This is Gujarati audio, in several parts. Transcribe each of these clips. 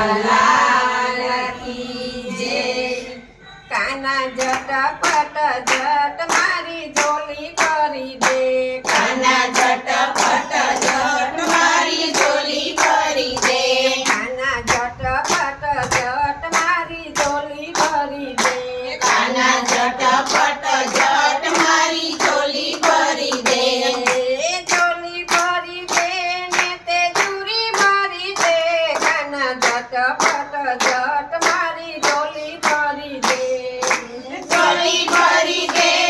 Allah ફટ જટ મારી ડોલી ભરી દે. ડોલી ભરી દે.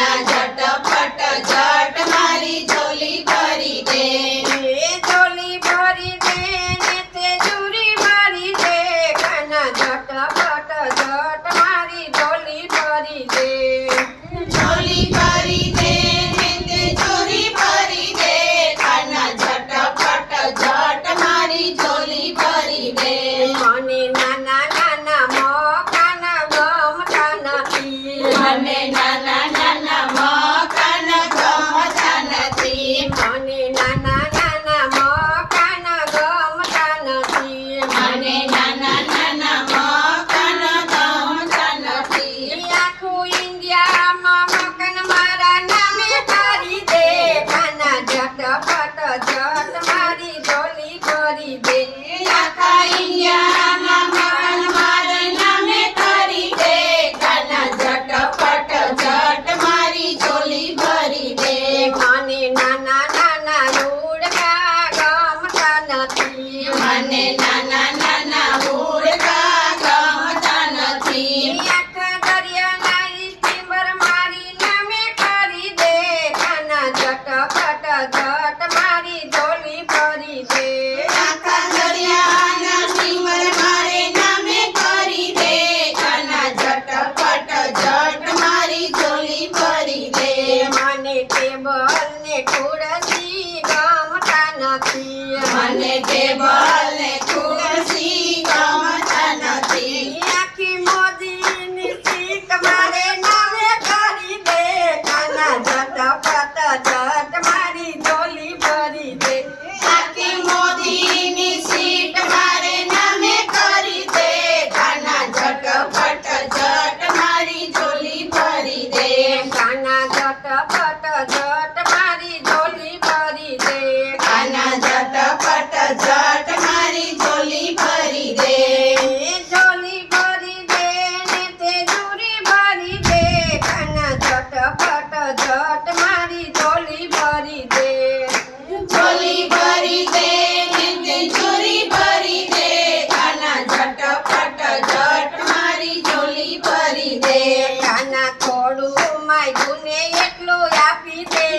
ના ઝટપટ ઝટ મારી ઝોલી ભરી દે. એ ઝોલી ભરી દે ને તે ઝુરી ભરી દે. કાના ઝટપટ ઝટ મારી ઝોલી ભરી દે. ઝોલી ભરી દે ને તે ઝુરી ભરી દે. કાના ઝટપટ ઝટ મારી ઝોલી ભરી દે. મને નાના નાના મોકાના ગમકાના મને શ્યામ મકન મારા નામે કરી દે કાના જટ પટ টাটা ফাটা માય ગુને એટલો આપી દે.